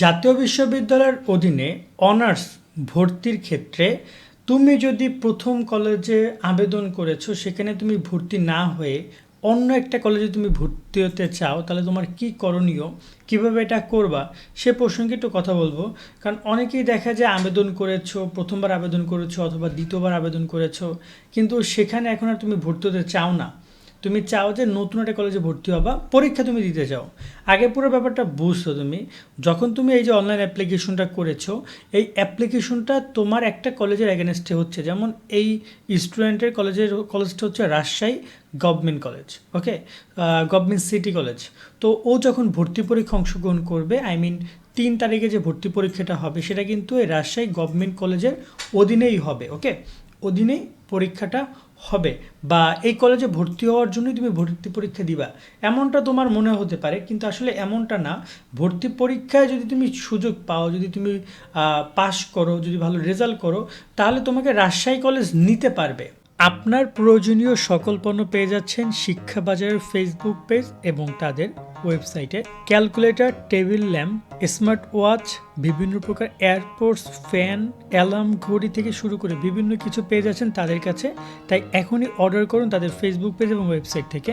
জাতীয় বিশ্ববিদ্যালয়ের অধীনে অনার্স ভর্তির ক্ষেত্রে তুমি যদি প্রথম কলেজে আবেদন করেছ, সেখানে তুমি ভর্তি না হয়ে অন্য একটা কলেজে তুমি ভর্তি হতে চাও, তাহলে তোমার কি করণীয়? কীভাবে এটা করবা? সে প্রসঙ্গে একটু কথা বলব। কারণ অনেকেই দেখা যায় আবেদন করেছ, প্রথমবার আবেদন করেছ অথবা দ্বিতীয়বার আবেদন করেছ, কিন্তু সেখানে এখন আর তুমি ভর্তি হতে চাও না। তুমি চাও যে নতুন একটা কলেজে ভর্তি হবা, পরীক্ষা তুমি দিতে চাও। আগে পুরো ব্যাপারটা বুঝছ তুমি। যখন তুমি এই যে অনলাইন অ্যাপ্লিকেশনটা করেছ, এই অ্যাপ্লিকেশনটা তোমার একটা কলেজের অ্যাগেনস্টে হচ্ছে। যেমন এই স্টুডেন্টের কলেজের কলেজটা হচ্ছে Rajshahi government college okay government city college তো ও যখন ভর্তি পরীক্ষা অংশগ্রহণ করবে আই মিন তিন তারিখে যে ভর্তি পরীক্ষাটা হবে, সেটা কিন্তু এই রাজশাহী গভর্নমেন্ট কলেজের অধীনেই হবে ওকে অধীনেই পরীক্ষাটা হবে বা এই কলেজে ভর্তি হওয়ার জন্যই তুমি ভর্তি পরীক্ষা দিবা। এমনটা তোমার মনে হতে পারে, কিন্তু আসলে এমনটা না। ভর্তি পরীক্ষায় যদি তুমি সুযোগ পাও, যদি তুমি পাশ করো, যদি ভালো রেজাল্ট করো, তাহলে তোমাকে রাজশাহী কলেজ নিতে পারবে। আপনার প্রয়োজনীয় সকল পণ্য পেয়ে যাচ্ছেন শিক্ষা বাজারের ফেসবুক পেজ এবং তাদের ওয়েবসাইটে calculator table lamp smart watch বিভিন্ন প্রকার এয়ারপোর্টস ফ্যান অ্যালার্ম ঘড়ি থেকে শুরু করে বিভিন্ন কিছু পেয়ে যাচ্ছেন তাদের কাছে। তাই এখনই অর্ডার করুন তাদের ফেসবুক পেজ এবং ওয়েবসাইট থেকে।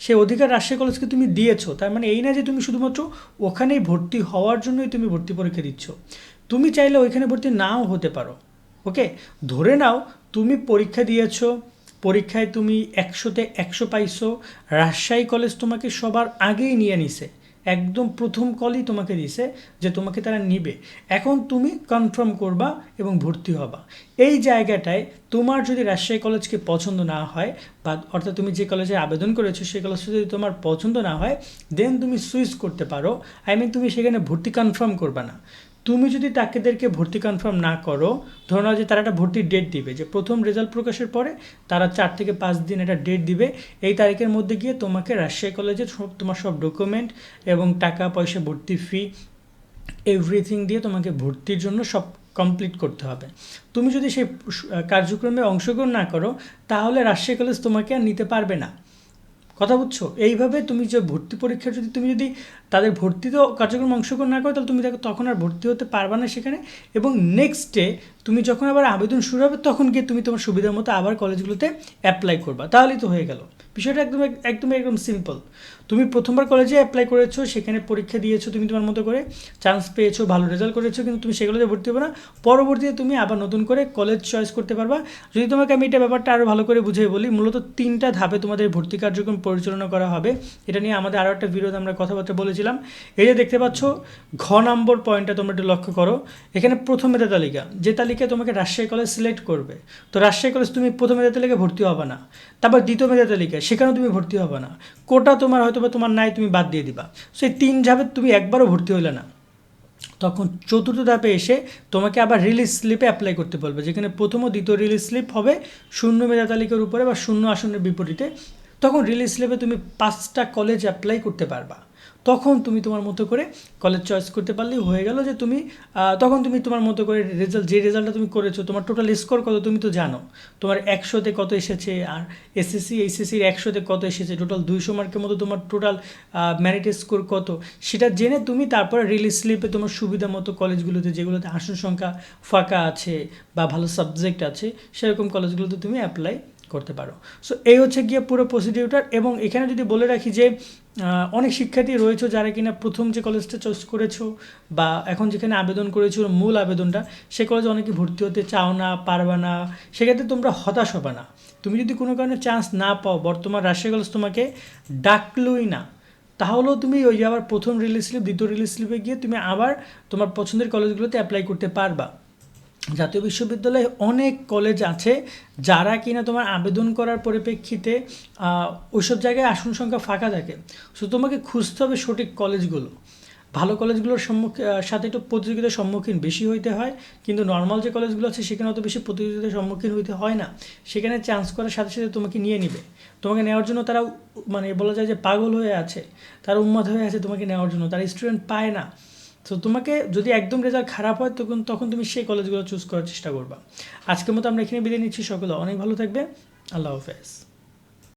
সে অধিকার রাজশাহী কলেজকে তুমি দিয়েছ, তার মানে এই না যে তুমি শুধুমাত্র ওখানেই ভর্তি হওয়ার জন্যই তুমি ভর্তি পরীক্ষা দিচ্ছ। তুমি চাইলে ওইখানে ভর্তি নাও হতে পারো ওকে ধরে নাও তুমি পরীক্ষা দিয়েছ, পরীক্ষায় তুমি একশোতে একশো পাইছো, রাজশাহী কলেজ তোমাকে সবার আগেই নিয়ে নিছে, একদম প্রথম কলই তোমাকে দিছে যে তোমাকে তারা নিবে। এখন তুমি কনফার্ম করবা এবং ভর্তি হবা। এই জায়গাটায় তোমার যদি রাজশাহী কলেজকে পছন্দ না হয়, বা অর্থাৎ তুমি যে কলেজে আবেদন করেছ, সেই কলেজটা যদি তোমার পছন্দ না হয় দেন তুমি সুইচ করতে পারো। আই মিন তুমি সেখানে ভর্তি কনফার্ম করবা না। তুমি যদি তাকেদেরকে ভর্তি কনফার্ম না করো, ধরো না যে তারা একটা ভর্তির ডেট দিবে, যে প্রথম রেজাল্ট প্রকাশের পরে তারা চার থেকে পাঁচ দিন একটা ডেট দিবে, এই তারিখের মধ্যে গিয়ে তোমাকে রাজশাহী কলেজে সব তোমার সব ডকুমেন্ট এবং টাকা পয়সা ভর্তি ফি এভরিথিং দিয়ে তোমাকে ভর্তির জন্য সব কমপ্লিট করতে হবে। তুমি যদি সেই কার্যক্রমে অংশগ্রহণ না করো, তাহলে রাজশাহী কলেজ তোমাকে আর নিতে পারবে না। কথা বুঝছ? এইভাবে তুমি যে ভর্তি পরীক্ষা যদি তুমি যদি তাদের ভর্তি তো কার্যক্রম অংশগ্রহণ না করো, তাহলে তুমি দেখো তখন আর ভর্তি হতে পারবে না সেখানে। এবং নেক্সট ডে তুমি যখন আবার আবেদন শুরু হবে, তখন গিয়ে তুমি তোমার সুবিধার মতো আবার কলেজগুলোতে অ্যাপ্লাই করবা। তাহলেই তো হয়ে গেল। বিষয়টা একদম একদম একদম সিম্পল তুমি প্রথমবার কলেজে অ্যাপ্লাই করেছ, সেখানে পরীক্ষা দিয়েছ তুমি তোমার মতো করে চান্স পেয়েছ, ভালো রেজাল্ট করেছ, কিন্তু তুমি সেগুলোতে ভর্তি হবে না। পরবর্তীতে তুমি আবার নতুন করে কলেজ চয়েস করতে পারবা। যদি তোমাকে আমি এটা ব্যাপারটা আরও ভালো করে বুঝিয়ে বলি, মূলত তিনটা ধাপে তোমাদের ভর্তি কার্যক্রম পরিচালনা করা হবে। এটা নিয়ে আমাদের আরও একটা ভিডিওতে আমরা কথাবার্তা বলেছিলাম। এই যে দেখতে পাচ্ছ, ঘ নম্বর পয়েন্টটা তোমরা একটু লক্ষ্য করো। এখানে প্রথম মেধা তালিকা। যে তালিকায় তোমাকে রাজশাহী কলেজ সিলেক্ট করবে, তো রাজশাহী কলেজ তুমি প্রথম মেধা তালিকায় ভর্তি হবে না। তারপর দ্বিতীয় মেধা তালিকায় সেখানেও তুমি ভর্তি হবে না। কোটা তোমার হয়তো বা তোমার নাই, তুমি বাদ দিয়ে দিবা। সেই তিন ধাপে তুমি একবারও ভর্তি হলে না। তখন চতুর্থ ধাপে এসে তোমাকে আবার রিলিজ স্লিপে অ্যাপ্লাই করতে বলবে, যেখানে প্রথম ও দ্বিতীয় রিলিজ স্লিপ হবে শূন্য মেধা তালিকার উপরে বা শূন্য আসনের বিপরীতে। তখন রিলিজ স্লিপে তুমি পাঁচটা কলেজ অ্যাপ্লাই করতে পারবা। তখন তুমি তোমার মতো করে কলেজ চয়েস করতে পারলেই হয়ে গেল যে তুমি তখন তুমি তোমার মতো করে রেজাল্ট যে রেজাল্টটা তুমি করেছ, তোমার টোটাল স্কোর কত তুমি তো জানো। তোমার একশোতে কত এসেছে আর এসএসসি এইচএসসির একশোতে কত এসেছে? টোটাল দুইশো মার্কের মতো তোমার টোটাল ম্যারিট স্কোর কত? সেটা জেনে তুমি তারপরে রিলিজ স্লিপে তোমার সুবিধা মতো কলেজগুলোতে যেগুলোতে আসন সংখ্যা ফাঁকা আছে বা ভালো সাবজেক্ট আছে, সেরকম কলেজগুলোতে তুমি অ্যাপ্লাই করতে পারো। সো এই হচ্ছে গিয়ে পুরো প্রসিডিউটার এবং এখানে যদি বলে রাখি যে অনেক শিক্ষার্থী রয়েছে যারা কিনা প্রথম যে কলেজটা চয়েস করেছ বা এখন যেখানে আবেদন করেছ মূল আবেদনটা, সে কলেজে অনেকে ভর্তি হতে চাও না, পারবে না, সেক্ষেত্রে তোমরা হতাশ হবে না। তুমি যদি কোনো কারণে চান্স না পাও, বর্তমান রাজশাহী কলেজ তোমাকে ডাকলোই না, তাহলেও তুমি ওই আবার প্রথম রিলিজ স্লিপ দ্বিতীয় রিলিজ স্লিপে গিয়ে তুমি আবার তোমার পছন্দের কলেজগুলোতে অ্যাপ্লাই করতে পারবা। জাতীয় বিশ্ববিদ্যালয়ে অনেক কলেজ আছে যারা কিনা তোমার আবেদন করার পরিপ্রেক্ষিতে ওইসব জায়গায় আসন সংখ্যা ফাঁকা থাকে। সো তোমাকে খুঁজতে হবে সঠিক কলেজগুলো ভালো কলেজগুলোর সম্মুখীন সাথে একটু প্রতিযোগিতার সম্মুখীন বেশি হইতে হয়, কিন্তু নর্মাল যে কলেজগুলো আছে সেখানে অত বেশি প্রতিযোগিতার সম্মুখীন হইতে হয় না। সেখানে চান্স করার সাথে সাথে তোমাকে নিয়ে নিবে। তোমাকে নেওয়ার জন্য তারা মানে বলা যায় যে পাগল হয়ে আছে, তারা উন্মাদ হয়ে আছে, তোমাকে নেওয়ার জন্য। তারা স্টুডেন্ট পায় না। তো তোমাকে যদি একদম রেজাল্ট খারাপ হয়, তখন তখন তুমি সেই কলেজগুলো চুজ করার চেষ্টা করবা। আজকের মতো আমরা এখানে বিদায় নিচ্ছি, সকলে অনেক ভালো থাকবে। আল্লাহ হাফেজ।